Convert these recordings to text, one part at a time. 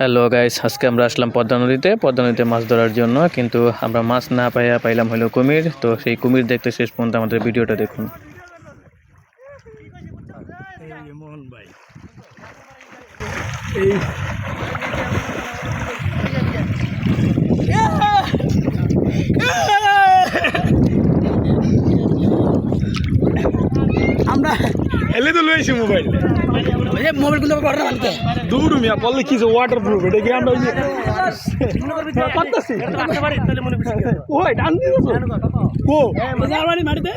Hello guys আজকে আমরা আসলাম পদ্মা নদীতে। পদ্মা নদীতে মাছ ধরার জন্য, কিন্তু আমরা মাছ না পাইয়া পাইলাম হলো কুমির। তো সেই কুমির দেখতে শেষ পর্যন্ত আমাদের ভিডিওটা দেখুন। আমরা এলে তো লইছি মোবাইল। মোবাইল কিন্তু পড়া মানতে দূর মিয়া বললে কি ওয়াটার প্রুফ এটা কি আমরা ওই যে করতেছি ওই ডান দিছো কো? জার্মানি মারিতে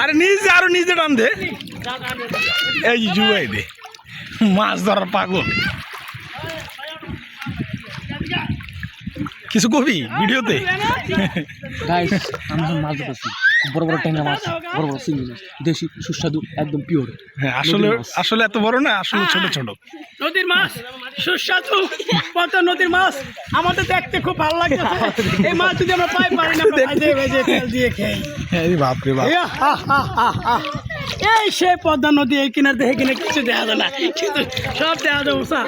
আরে নিজে আরও নিজে টান দে এই জুয়াই দে। মাছ ধরার পাগল। কিছু কবি ভিডিওতে? মাছ ধরতেছি। বড় বড় ট্যাংরা মাছ বড় বড় চিংড়ি মাছ দেশি সুস্বাদু একদম পিওর হ্যাঁ আসলে আসলে এত বড় না আসলে ছোট ছোট। নদীর মাছ সুস্বাদু কত নদীর মাছ আমাদের দেখতে খুব ভালো লাগে এই মাছ যদি আমরা পাই পারি না ভেজে ভেজে তেল দিয়ে খাই এই বাপরে বাপ। হা, হা, হা, হা। এই সে পদ্মা নদী এই কিনার দেখে কিনে কিছু দেখা যায় না কিন্তু সব দেখা যায় উষা।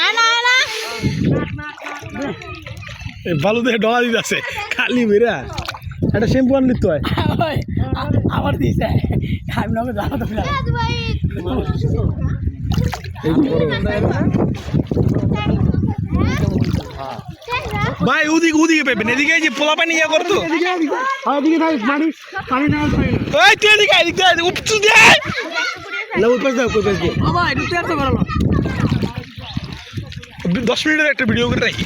এই বালু দেখে ডলা দিতে আছে। খালি বেরা একটা শ্যাম্পু আনলি তো হয় আবার দিয়েছে আমি নগে জানো তো ভাই ওদিকে ওদিকে পেবেন এদিকে যে পোলা পানি ইয়া করতো তুই এদিকে এদিকে উপচু দে না ওই পাশ দাও ওই পাশ দিয়ে বাবা একটু তেল তো করো দশ মিনিটের একটা ভিডিও করে রাখি।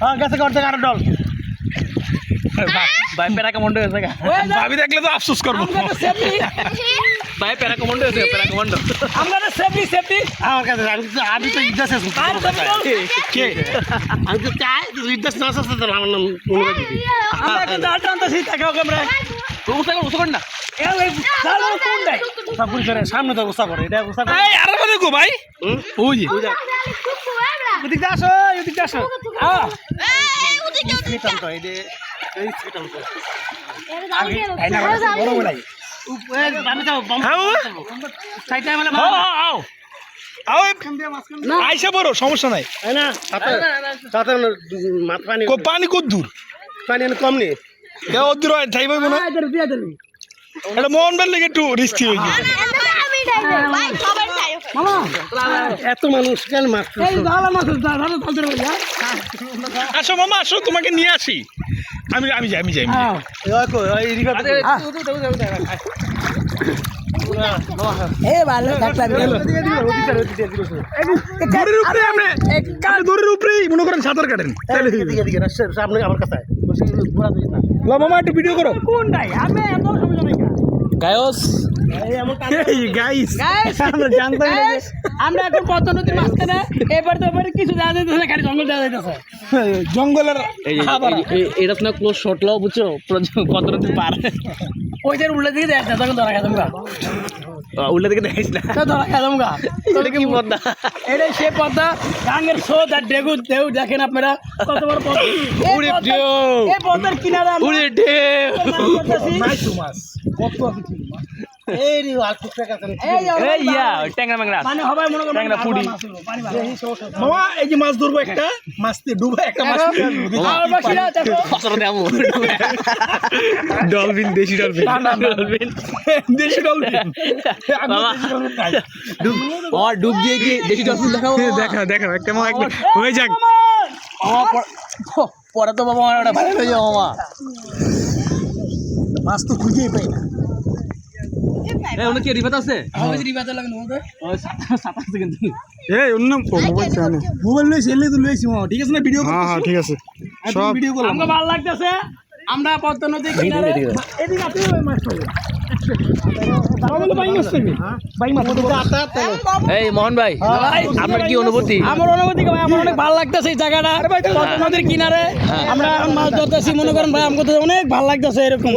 হ্যাঁ গেছে করতে কারও ডল ভাই। প্যারা কমান্ডো হয়েছে ভাবি দেখলে তো আফসোস করব। ভাই প্যারা কমান্ডো হয়েছে প্যারা কমান্ডো। আমরা সেফটি সেফটি। আমার কাছে আমি তো আমি তো ইজ্জাস আছে কে? আমি তো চাই ইজ্জাস না আছে তো আমার নাম মনে রাখি আমরা কিন্তু আট আনতেছি তাকে ওকে আমরা উসা কর উসা কর না। সামনে তো করে এটা করে। আর মানে গো ভাই ওই যে। ওদিকে ওদিকে আইসা বড় সমস্যা নাই। পানি কো পানি কত দূর। পানি কম নেই হয় না এটা মোহন বেল লেগে একটু রিস্কি হয়ে এত মানুষ কেন মাছ আসো মামা আসো তোমাকে নিয়ে আসি আমি আমি যাই আমি যাই। হ্যাঁ দড়ির উপরেই মনে করেন সাঁতার কাটেন হয়ে আমার কাছে মামা একটু ভিডিও করো কোন নাই আমি গায়স। আমরা জানতাম আমরা এখন পদ্মা নদীর মাঝখানে এবার তো এবারে কিছু যাওয়া না খালি জঙ্গল যাওয়া যাইতেছে। জঙ্গলের এটা ক্লোজ শট লাও বুঝছ? কত নদী পার ওই যে উল্লে দিকে দেখ না তখন ধরা খেতাম গা উল্টা দিকে দেখিস না তো ধরা খেতাম গা এটা কি পদ্মা এটা সে পদ্মা গাঙ্গের শো আর ডেগু ঢেউ দেখেন আপনারা কত বড় পদ্মা উড়ে ঢেউ। এই পদ্মার কিনারা উড়ে ঢে মাছ মাছ কত ছিল মাছ? মানে মাছ ধরবো একটা মাছ দিয়ে ডুবে একটা মাছ নিয়ে আসব। দেখি আর বাকিরা দেখো ফসল দেবো। ডলফিন দেশি ডলফিন। ডলফিন। ডলফিন। ডুব দিয়ে কি দেশি ডলফিন দেখাবো? দেখা দেখা একটা হয়ে যাক। পরে তো বাবা আমার ভালো হয়ে যাব মামা। মাছ তো খুঁজেই পাই না। এই ওটা কি আছে লাগানো ওদের এই অন্য মোবাইল মোবাইল লইছি এলে তো লইছি ঠিক আছে না ভিডিও হ্যাঁ হ্যাঁ ঠিক আছে। সব ভিডিও করলাম আমাকে ভালো লাগতেছে। আমরা পদ্মা নদী কিনারে এদিকে আপনি মাছ এই মোহন ভাই আপনার কি অনুভূতি? আমার অনুভূতি ভাই? আমার অনেক ভালো লাগতেছে এই জায়গাটা। নদীর কিনারে। আমরা এখন মাছ ধরতেছি মনে করেন ভাই আমাকে অনেক ভালো লাগতেছে এরকম।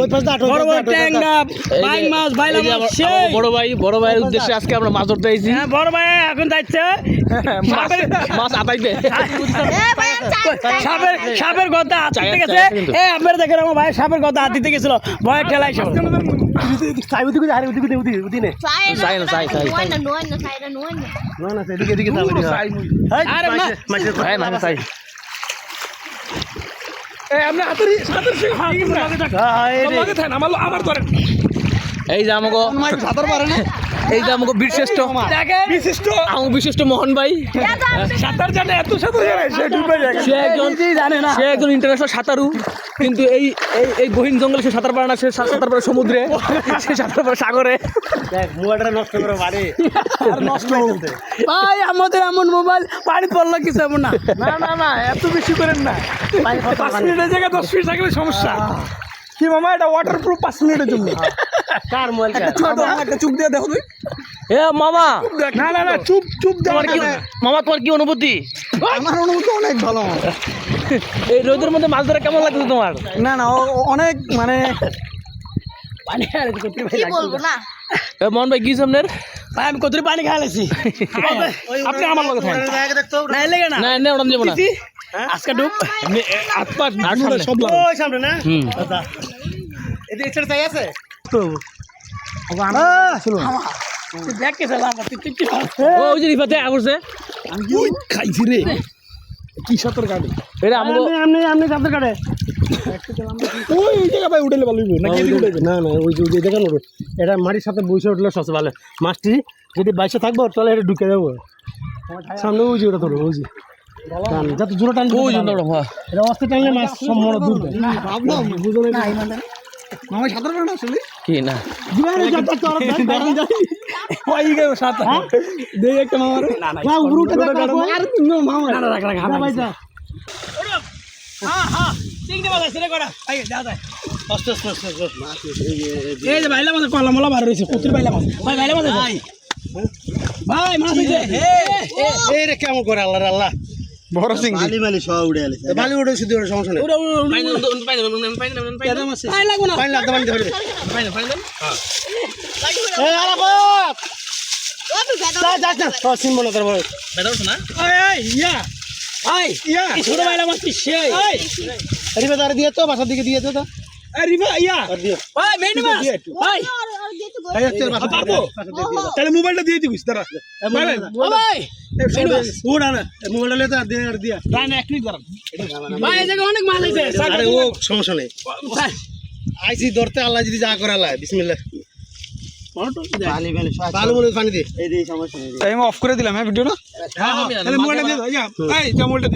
বড় বড় ট্যাংরা বাইং মাছ বাইলা মাছ আমার- সেই। আমার বড় ভাই বড় ভাইয়ের উদ্দেশ্যে আজকে আমরা মাছ ধরতে আইছি। হ্যাঁ বড় ভাই এখন যাচ্ছে সাপের- মাছ আতাইতে সাপের সাপের কথা হাত দিতে গেছে। এ আপনার দেখেন আমার ভাই সাপের কথা হাত দিতে গেছিল ভয়ের ঠেলাই সব চাই ওদিকে আরে ওদিকে ওদিকে চাই না, na, চাই না, na। না আরে না চাই এই যে আমাকে সাঁতার পারে না এই যে আমাকে বীরশ্রেষ্ঠ। দেখেন। বিশিষ্ট আমার বিশিষ্ট মোহন ভাই। সাঁতার জানে এত সাঁতার জানে সে ডুবে যায়। সে একজন জানে না। সে একজন ইন্টারন্যাশনাল সাঁতারু কিন্তু এই এই এই গহীন জঙ্গলে সে সাঁতার পারে না সে সাঁতার পারে সমুদ্রে সে সাঁতার পারে সাগরে। দেখ মোবাইলটা নষ্ট করে বাড়ি। আর নষ্ট হতে ভাই আমাদের এমন মোবাইল পানি পড়ল কিছু এমন না? না না না এত বেশি করেন না। পাঁচ মিনিটের জায়গায় দশ মিনিট থাকলে সমস্যা। কি মামা এটা ওয়াটার প্রুফ পাঁচ মিনিটের জন্য। কার মোবাইল একটা চুপ দিয়ে দেখো তুই এ মামা। না না না চুপ চুপ তোমার কি মামা তোমার কি অনুভূতি? আমার অনুভূতি অনেক ভালো এই রোদের মধ্যে মাছ ধরা কেমন লাগছে তোমার? না না অনেক মানে পানি করতে কি বলব না। এ মোহন ভাই কি সামনের ভাই আমি কতরি পানি খাইলেছি আপনি আমার লগে থাকেন। না না। না যাব না। আজকে ডুব পা সব লাগে ওই সামনে না? হুম। এদিকে এক্সারসাইজ আছে? তো। দেখ কে সালা আমার তুই কি ও ওই যে রিফাতে আগরছে ওই খাইছি রে। কি সাঁতার কাটে এটা আপনি আপনি সাঁতার কাটে ওই ওই জায়গা ভাই উঠেলে ভালো না না না ওই যে ওই দেখেন এটা মাটির সাথে বসে উঠলে সবচেয়ে ভালো। মাছটি যদি বাইশে থাকব তাহলে এটা ঢুকে যাব। সামনে ওই যে ওটা তোর ওই যে। টান, যত জোরে টান ওই জন্য হ্যাঁ। এটা অস্তে টানলে মাছ সম্পূর্ণ দূর ভাবলাম বুঝলে না। মামা সাঁতার পারে না আসলে? কি না। জীবনে যত তোর দাঁড়ান যাই ওই গেল সাঁতার। দেই একটা মামার। না না উড়ুটা দেখো আর নো মামা। না না রাখ রাখ ভাই যা। হ্যাঁ হ্যাঁ করা আই যা যা। আস্তে আস্তে আস্তে আস্তে এই যে বাইলা মাছ কলা মলা বার রইছে কতরি বাইলা মাছ। ভাই বাইলা মাছ ভাই। ভাই মাছ হইছে রে কেমন করে আল্লাহ আল্লাহ। বড় সিং বালি মালি সব উড়ে আলিস বালি উড়ে শুধু ওটা সমস্যা নেই। ভাই লাগবো না। পানি লাগতে পানি ধরে দে এই ও, আলাপত তুই বেদা যা না। তো সিন মনে তোর বড় এই এই ইয়া। ভাই ইয়া। ছোট বাইলা মাছ কি সেই রিবে দাঁড়ে দিয়ে তো বাসার দিকে দিয়ে তো তো। রিবা ইয়া। ভাই মেইন ভাই আর আর যেতে বল এই দাও। তাহলে মোবাইলটা দিয়ে দিবিস তারা ভাই সমস্যা নেই। আইসি ধরতে আল্লাহ যদি যা করে আল্লাহ পানি দিয়ে সমস্যা নেই। অফ করে দিলাম হ্যাঁ ভিডিওটা